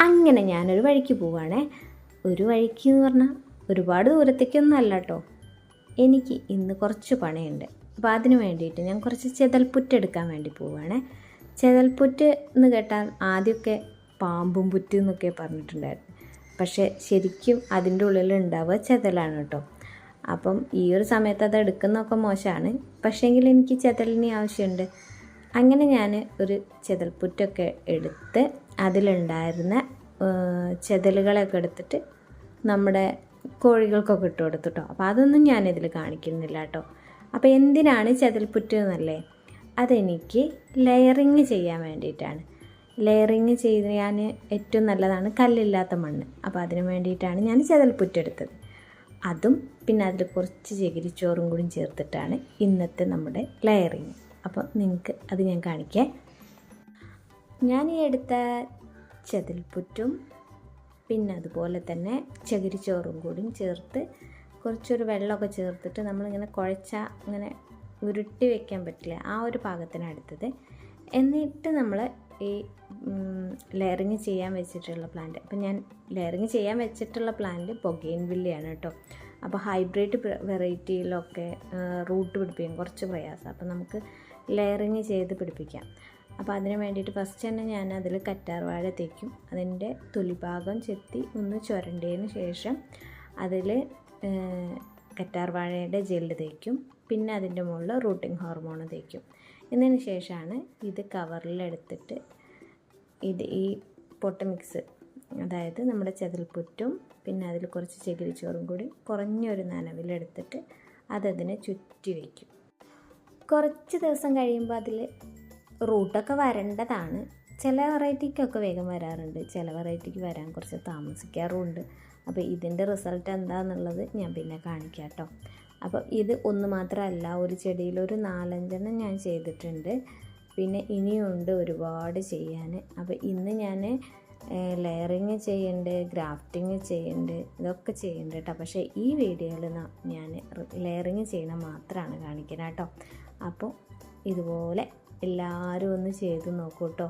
അങ്ങനെ ഞാനൊരു വഴിക്ക് പോവുകയാണേ ഒരു വഴിക്ക് എന്ന് പറഞ്ഞാൽ ഒരുപാട് ദൂരത്തേക്കൊന്നും അല്ല കേട്ടോ എനിക്ക് ഇന്ന് കുറച്ച് പണിയുണ്ട്. അപ്പോൾ അതിന് വേണ്ടിയിട്ട് ഞാൻ കുറച്ച് ചെതൽപ്പുറ്റ് എടുക്കാൻ വേണ്ടി പോവുകയാണേ ചെതൽപ്പുറ്റ് എന്ന് കേട്ടാൽ ആദ്യമൊക്കെ പാമ്പും പുറ്റ് എന്നൊക്കെ പറഞ്ഞിട്ടുണ്ടായിരുന്നു. പക്ഷേ ശരിക്കും അതിന്റെ ഉള്ളിൽ ഉണ്ടാവുക ചെതലാണ് കേട്ടോ അപ്പം ഈ ഒരു സമയത്ത് അത് എടുക്കുന്നതൊക്കെ മോശമാണ്. പക്ഷേങ്കിൽ എനിക്ക് ചെതലിന് ആവശ്യമുണ്ട്. അങ്ങനെ ഞാൻ ഒരു ചെതൽപ്പുറ്റൊക്കെ എടുത്ത് അതിലുണ്ടായിരുന്ന ചെതലുകളൊക്കെ എടുത്തിട്ട് നമ്മുടെ കോഴികൾക്കൊക്കെ ഇട്ട് കൊടുത്തു കേട്ടോ അപ്പോൾ അതൊന്നും ഞാൻ ഞാനിതിൽ കാണിക്കുന്നില്ല കേട്ടോ അപ്പോൾ എന്തിനാണ് ചെതൽപ്പുറ്റ് എന്നല്ലേ? അതെനിക്ക് ലെയറിങ് ചെയ്യാൻ വേണ്ടിയിട്ടാണ്. ലെയറിങ് ചെയ്ത് ഞാൻ ഏറ്റവും നല്ലതാണ് കല്ലില്ലാത്ത മണ്ണ്. അപ്പോൾ അതിന് വേണ്ടിയിട്ടാണ് ഞാൻ ചെതൽപ്പുറ്റ് എടുത്തത്. അതും പിന്നെ അതിൽ കുറച്ച് ചകിരിച്ചോറും കൂടി ചേർത്തിട്ടാണ് ഇന്നത്തെ നമ്മുടെ ലെയറിങ്. അപ്പോൾ നിങ്ങൾക്ക് അത് ഞാൻ കാണിക്കേ. ഞാൻ ഈ എടുത്ത ചതിൽപ്പുറ്റും പിന്നെ അതുപോലെ തന്നെ ചകിരിച്ചോറും കൂടിയും ചേർത്ത് കുറച്ചൊരു വെള്ളമൊക്കെ ചേർത്തിട്ട് നമ്മളിങ്ങനെ കുഴച്ച ഇങ്ങനെ ഉരുട്ടി വയ്ക്കാൻ പറ്റില്ല ആ ഒരു പാകത്തിനടുത്തത് എന്നിട്ട് നമ്മൾ ഈ ലെയറിങ് ചെയ്യാൻ വെച്ചിട്ടുള്ള പ്ലാന്റ് അപ്പം ഞാൻ ലെയറിങ് ചെയ്യാൻ വെച്ചിട്ടുള്ള പ്ലാന്റ് പൊഗെയിൻ വില്ലയാണ് കേട്ടോ അപ്പോൾ ഹൈബ്രിഡ് വെറൈറ്റിയിലൊക്കെ റൂട്ട് പിടിപ്പിക്കാൻ കുറച്ച് പ്രയാസം. അപ്പോൾ നമുക്ക് ലെയറിങ് ചെയ്ത് പിടിപ്പിക്കാം. അപ്പോൾ അതിന് വേണ്ടിയിട്ട് ഫസ്റ്റ് തന്നെ ഞാൻ അതിൽ കറ്റാർവാഴ തേക്കും. അതിന്റെ തൊലിഭാഗം ചെത്തി ഒന്ന് ചുരണ്ടിയതിന് ശേഷം അതിൽ കറ്റാർവാഴയുടെ ജെല്ല് തേക്കും. പിന്നെ അതിന്റെ മുകളിൽ റൂട്ടിങ് ഹോർമോൺ തേക്കും. എന്നതിന് ശേഷമാണ് ഇത് കവറിലെടുത്തിട്ട് ഇത് ഈ പൊട്ട മിക്സ് അതായത് നമ്മുടെ ചെതൽപ്പുറ്റും പിന്നെ അതിൽ കുറച്ച് ചകിരിച്ചോറും കൂടി കുറഞ്ഞൊരു നനവിലെടുത്തിട്ട് അതതിനെ ചുറ്റി വയ്ക്കും കുറച്ച് ദിവസം കഴിയുമ്പോൾ അതിൽ റൂട്ടൊക്കെ വരേണ്ടതാണ്. ചില വെറൈറ്റിക്കൊക്കെ വേഗം വരാറുണ്ട്. ചില വെറൈറ്റിക്ക് വരാൻ കുറച്ച് താമസിക്കാറുമുണ്ട്. അപ്പോൾ ഇതിന്റെ റിസൾട്ട് എന്താണെന്നുള്ളത് ഞാൻ പിന്നെ കാണിക്കാം കേട്ടോ അപ്പോൾ ഇത് ഒന്ന് മാത്രമല്ല ഒരു ചെടിയിൽ ഒരു നാലഞ്ചെണ്ണം ഞാൻ ചെയ്തിട്ടുണ്ട്. പിന്നെ ഇനിയുണ്ട് ഒരുപാട് ചെയ്യാൻ. അപ്പോൾ ഇന്ന് ഞാൻ ലെയറിങ് ചെയ്യുന്നുണ്ട് ഗ്രാഫ്റ്റിങ് ചെയ്യുന്നുണ്ട് ഇതൊക്കെ ചെയ്യുന്നുണ്ട് കേട്ടോ. പക്ഷേ ഈ വീഡിയോയിൽ ഞാൻ ലെയറിങ് ചെയ്യണ മാത്രമാണ് കാണിക്കുന്നത് കേട്ടോ. അപ്പോൾ ഇതുപോലെ എല്ലാവരും ഒന്ന് ചെയ്ത് നോക്കൂ കേട്ടോ.